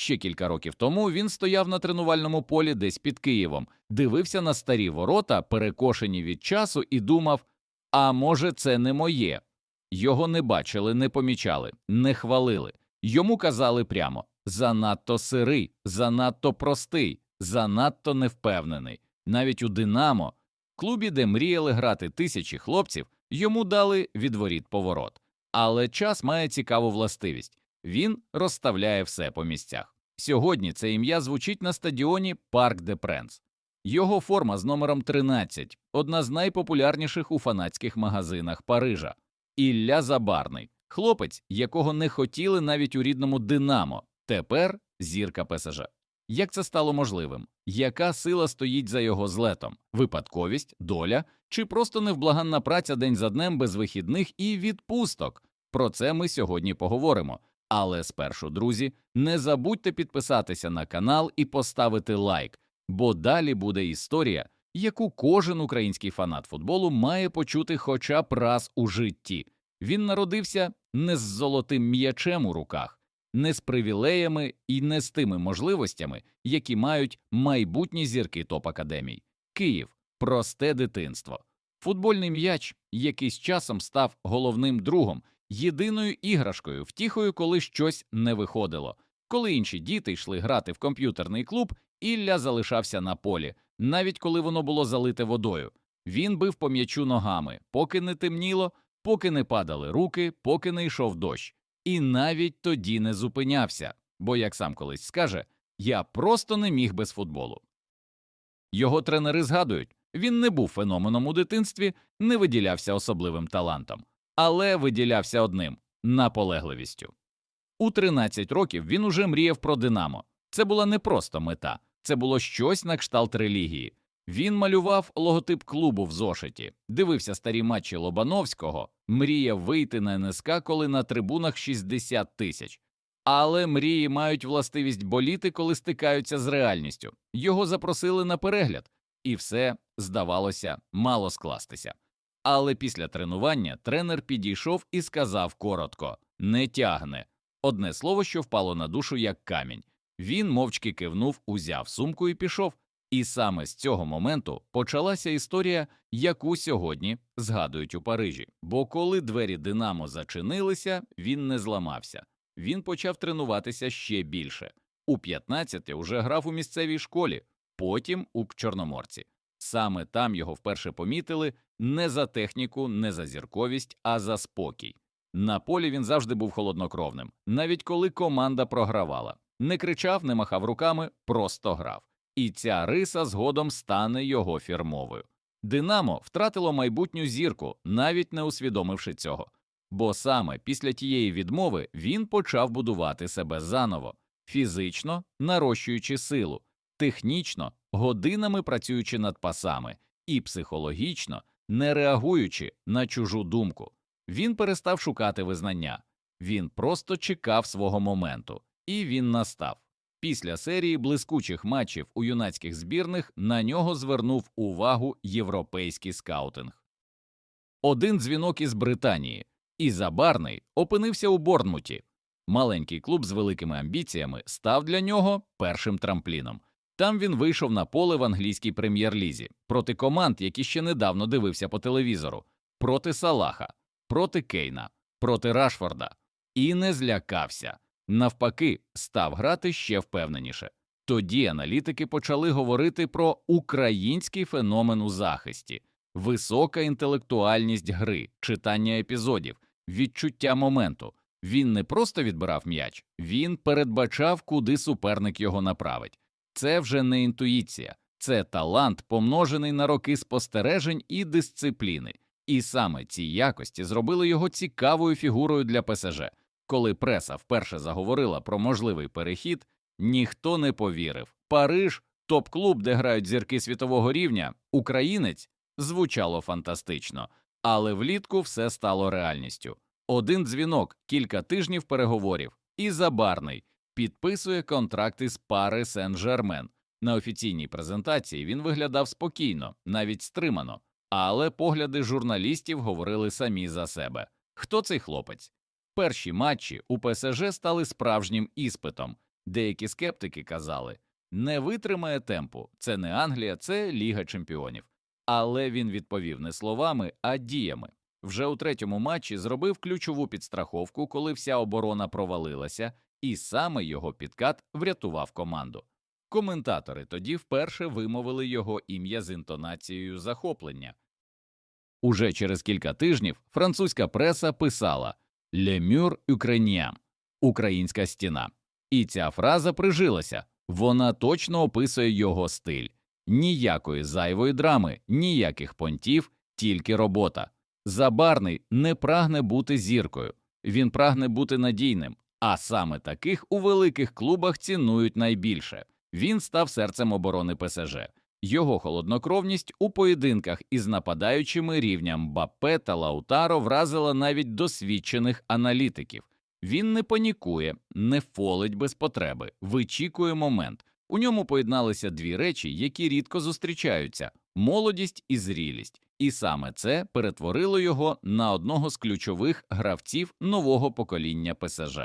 Ще кілька років тому він стояв на тренувальному полі десь під Києвом, дивився на старі ворота, перекошені від часу, і думав: а може, це не моє. Його не бачили, не помічали, не хвалили. Йому казали прямо занадто сирий, занадто простий, занадто невпевнений. Навіть у Динамо, клубі, де мріяли грати тисячі хлопців, йому дали відворіт поворот. Але час має цікаву властивість він розставляє все по місцях. Сьогодні це ім'я звучить на стадіоні Парк де Пренс. Його форма з номером 13 – одна з найпопулярніших у фанатських магазинах Парижа. Ілля Забарний, хлопець, якого не хотіли навіть у рідному Динамо, тепер зірка ПСЖ. Як це стало можливим? Яка сила стоїть за його злетом? Випадковість, доля чи просто невблаганна праця день за днем без вихідних і відпусток? Про це ми сьогодні поговоримо. Але спершу, друзі, не забудьте підписатися на канал і поставити лайк, бо далі буде історія, яку кожен український фанат футболу має почути хоча б раз у житті. Він народився не з золотим м'ячем у руках, не з привілеями і не з тими можливостями, які мають майбутні зірки топ-академій. Київ просте дитинство. Футбольний м'яч, який з часом став головним другом, єдиною іграшкою, втіхою, коли щось не виходило. Коли інші діти йшли грати в комп'ютерний клуб, Ілля залишався на полі, навіть коли воно було залите водою. Він бив по м'ячу ногами, поки не темніло, поки не падали руки, поки не йшов дощ. І навіть тоді не зупинявся, бо, як сам колись скаже, я просто не міг без футболу. Його тренери згадують, він не був феноменом у дитинстві, не виділявся особливим талантом, але виділявся одним наполегливістю. У 13 років він уже мріяв про Динамо. Це була не просто мета, це було щось на кшталт релігії. Він малював логотип клубу в зошиті, дивився старі матчі Лобановського, мріяв вийти на НСК, коли на трибунах 60 тисяч. Але мрії мають властивість боліти, коли стикаються з реальністю. Його запросили на перегляд, і все, здавалося, мало скластися. Але після тренування тренер підійшов і сказав коротко не тягне. Одне слово, що впало на душу як камінь. Він мовчки кивнув, узяв сумку і пішов. І саме з цього моменту почалася історія, яку сьогодні згадують у Парижі. Бо коли двері Динамо зачинилися, він не зламався. Він почав тренуватися ще більше. У 15 уже грав у місцевій школі, потім у Чорноморці. Саме там його вперше помітили не за техніку, не за зірковість, а за спокій. На полі він завжди був холоднокровним, навіть коли команда програвала. Не кричав, не махав руками, просто грав. І ця риса згодом стане його фірмовою. Динамо втратило майбутню зірку, навіть не усвідомивши цього. Бо саме після тієї відмови він почав будувати себе заново, фізично нарощуючи силу, технічно годинами працюючи над пасами, і психологічно не реагуючи на чужу думку. Він перестав шукати визнання, він просто чекав свого моменту, і він настав. Після серії блискучих матчів у юнацьких збірних на нього звернув увагу європейський скаутинг. Один дзвінок із Британії, і Забарний опинився у Борнмуті. Маленький клуб з великими амбіціями став для нього першим трампліном. Там він вийшов на поле в англійській прем'єр-лізі проти команд, які ще недавно дивився по телевізору, проти Салаха, проти Кейна, проти Рашфорда, і не злякався. Навпаки, став грати ще впевненіше. Тоді аналітики почали говорити про український феномен у захисті, висока інтелектуальність гри, читання епізодів, відчуття моменту. Він не просто відбирав м'яч, він передбачав, куди суперник його направить. Це вже не інтуїція, це талант, помножений на роки спостережень і дисципліни. І саме ці якості зробили його цікавою фігурою для ПСЖ. Коли преса вперше заговорила про можливий перехід, ніхто не повірив. Париж, топ-клуб, де грають зірки світового рівня, українець звучало фантастично, але влітку все стало реальністю. Один дзвінок, кілька тижнів переговорів, і забарний підписує контракт із пари Сен-Жермен. На офіційній презентації він виглядав спокійно, навіть стримано, але погляди журналістів говорили самі за себе. Хто цей хлопець? Перші матчі у ПСЖ стали справжнім іспитом. Деякі скептики казали не витримає темпу, це не Англія, це Ліга Чемпіонів. Але він відповів не словами, а діями. Вже у третьому матчі зробив ключову підстраховку, коли вся оборона провалилася, і саме його підкат врятував команду. Коментатори тоді вперше вимовили його ім'я з інтонацією захоплення. Уже через кілька тижнів французька преса писала «Le mur ukrainien» – українська стіна. І ця фраза прижилася. Вона точно описує його стиль. Ніякої зайвої драми, ніяких понтів, тільки робота. Забарний не прагне бути зіркою, він прагне бути надійним, а саме таких у великих клубах цінують найбільше. Він став серцем оборони ПСЖ. Його холоднокровність у поєдинках із нападаючими рівням Бапе та Лаутаро вразила навіть досвідчених аналітиків. Він не панікує, не фолить без потреби, вичікує момент. У ньому поєдналися дві речі, які рідко зустрічаються молодість і зрілість, і саме це перетворило його на одного з ключових гравців нового покоління ПСЖ.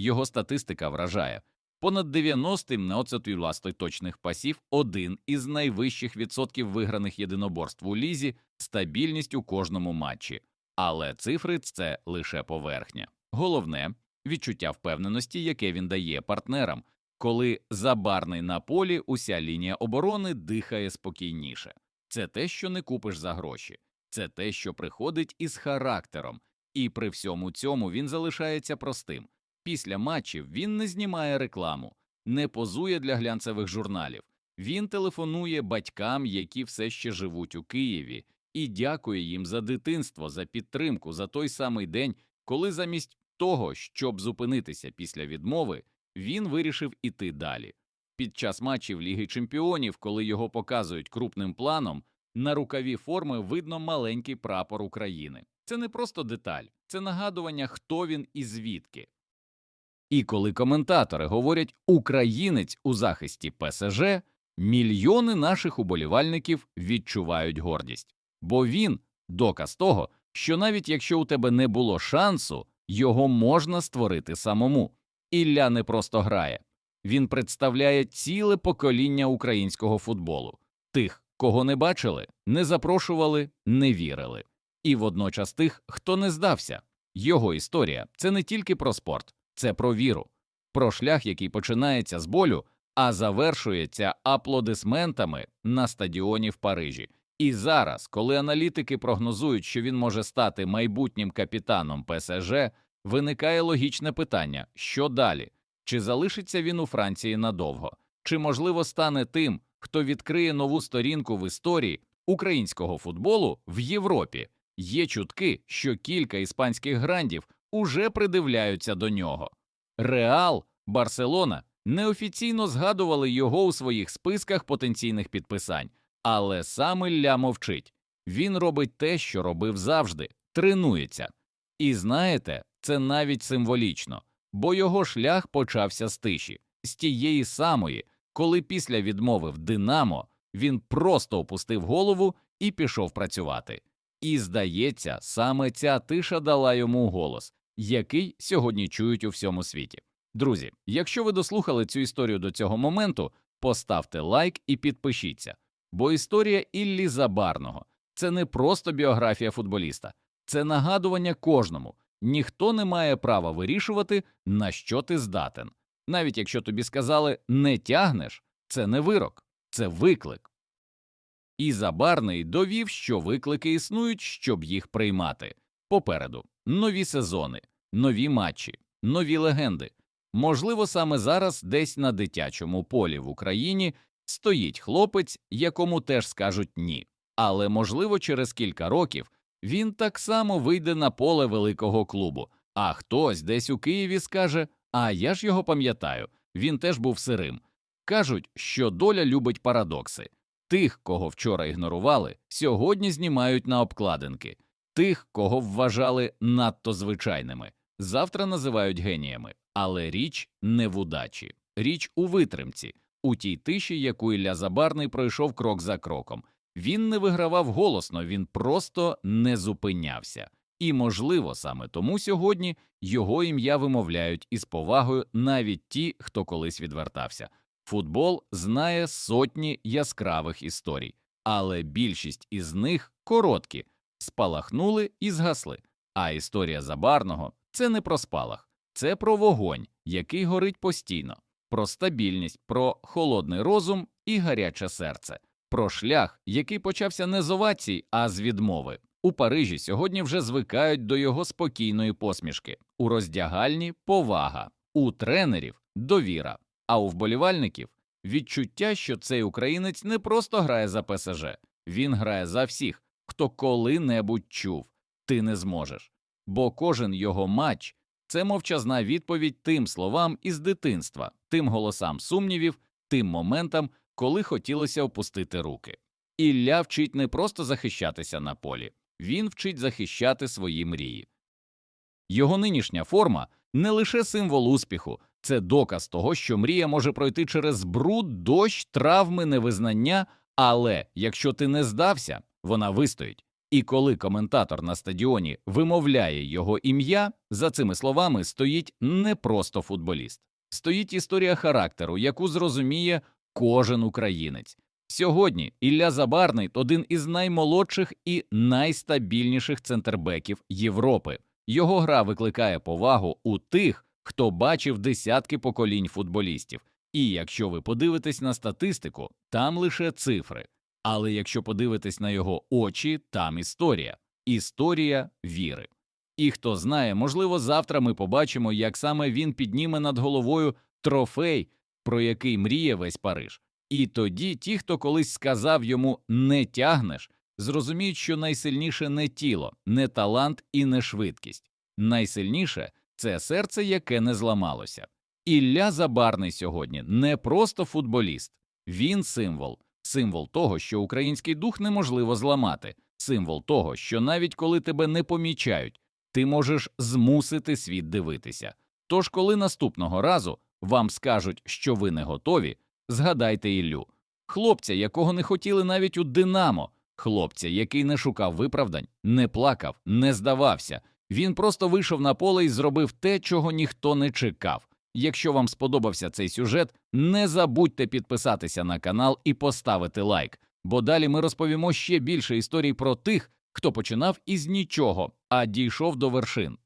Його статистика вражає понад 90 неоцетуйластий точних пасів, один із найвищих відсотків виграних єдиноборств у лізі, стабільність у кожному матчі. Але цифри це лише поверхня. Головне відчуття впевненості, яке він дає партнерам, коли забарний на полі уся лінія оборони дихає спокійніше. Це те, що не купиш за гроші, це те, що приходить із характером, і при всьому цьому він залишається простим. Після матчів він не знімає рекламу, не позує для глянцевих журналів. Він телефонує батькам, які все ще живуть у Києві, і дякує їм за дитинство, за підтримку, за той самий день, коли замість того, щоб зупинитися після відмови, він вирішив іти далі. Під час матчів Ліги Чемпіонів, коли його показують крупним планом, на рукаві форми видно маленький прапор України. Це не просто деталь, це нагадування, хто він і звідки. І коли коментатори говорять українець у захисті ПСЖ, мільйони наших уболівальників відчувають гордість, бо він доказ того, що навіть якщо у тебе не було шансу, його можна створити самому. Ілля не просто грає, він представляє ціле покоління українського футболу, тих, кого не бачили, не запрошували, не вірили, і водночас тих, хто не здався. Його історія це не тільки про спорт, це про віру, про шлях, який починається з болю, а завершується аплодисментами на стадіоні в Парижі. І зараз, коли аналітики прогнозують, що він може стати майбутнім капітаном ПСЖ, виникає логічне питання: що далі? Чи залишиться він у Франції надовго, чи можливо стане тим, хто відкриє нову сторінку в історії українського футболу в Європі? Є чутки, що кілька іспанських грандів уже придивляються до нього. Реал, Барселона неофіційно згадували його у своїх списках потенційних підписань, але сам Ілля мовчить. Він робить те, що робив завжди, тренується. І знаєте, це навіть символічно, бо його шлях почався з тиші, з тієї самої, коли після відмови в Динамо він просто опустив голову і пішов працювати. І, здається, саме ця тиша дала йому голос, який сьогодні чують у всьому світі. Друзі, якщо ви дослухали цю історію до цього моменту, поставте лайк і підпишіться, бо історія Іллі Забарного це не просто біографія футболіста, це нагадування кожному. Ніхто не має права вирішувати, на що ти здатен. Навіть якщо тобі сказали не тягнеш, це не вирок, це виклик. І Забарний довів, що виклики існують, щоб їх приймати. Попереду нові сезони, нові матчі, нові легенди. Можливо, саме зараз десь на дитячому полі в Україні стоїть хлопець, якому теж скажуть ні. Але, можливо, через кілька років він так само вийде на поле великого клубу, а хтось десь у Києві скаже: А я ж його пам'ятаю, він теж був сирим. Кажуть, що доля любить парадокси. Тих, кого вчора ігнорували, сьогодні знімають на обкладинки, тих, кого вважали надто звичайними, завтра називають геніями. Але річ не в удачі, річ у витримці, у тій тиші, яку Ілля Забарний пройшов крок за кроком. Він не вигравав голосно, він просто не зупинявся. І, можливо, саме тому сьогодні його ім'я вимовляють із повагою навіть ті, хто колись відвертався. Футбол знає сотні яскравих історій, але більшість із них короткі, спалахнули і згасли. А історія Забарного це не про спалах, це про вогонь, який горить постійно, про стабільність, про холодний розум і гаряче серце, про шлях, який почався не з овацій, а з відмови. У Парижі сьогодні вже звикають до його спокійної посмішки, у роздягальні повага, у тренерів довіра, а у вболівальників відчуття, що цей українець не просто грає за ПСЖ, він грає за всіх, хто коли-небудь чув. Ти не зможеш. Бо кожен його матч це мовчазна відповідь тим словам із дитинства, тим голосам сумнівів, тим моментам, коли хотілося опустити руки. Ілля вчить не просто захищатися на полі, він вчить захищати свої мрії. Його нинішня форма не лише символ успіху, це доказ того, що мрія може пройти через бруд, дощ, травми, невизнання, але якщо ти не здався, вона вистоїть. І коли коментатор на стадіоні вимовляє його ім'я, за цими словами стоїть не просто футболіст, стоїть історія характеру, яку зрозуміє кожен українець. Сьогодні Ілля Забарний один із наймолодших і найстабільніших центрбеків Європи. Його гра викликає повагу у тих, хто бачив десятки поколінь футболістів. І якщо ви подивитесь на статистику, там лише цифри. Але якщо подивитись на його очі, там історія, історія віри. І хто знає, можливо, завтра ми побачимо, як саме він підніме над головою трофей, про який мріє весь Париж. І тоді ті, хто колись сказав йому не тягнеш, зрозуміють, що найсильніше не тіло, не талант і не швидкість. Найсильніше це серце, яке не зламалося. Ілля Забарний сьогодні не просто футболіст, він символ, символ того, що український дух неможливо зламати, символ того, що навіть коли тебе не помічають, ти можеш змусити світ дивитися. Тож, коли наступного разу вам скажуть, що ви не готові, згадайте Іллю, хлопця, якого не хотіли навіть у Динамо, хлопця, який не шукав виправдань, не плакав, не здавався. Він просто вийшов на поле і зробив те, чого ніхто не чекав. Якщо вам сподобався цей сюжет, не забудьте підписатися на канал і поставити лайк, бо далі ми розповімо ще більше історій про тих, хто починав із нічого, а дійшов до вершин.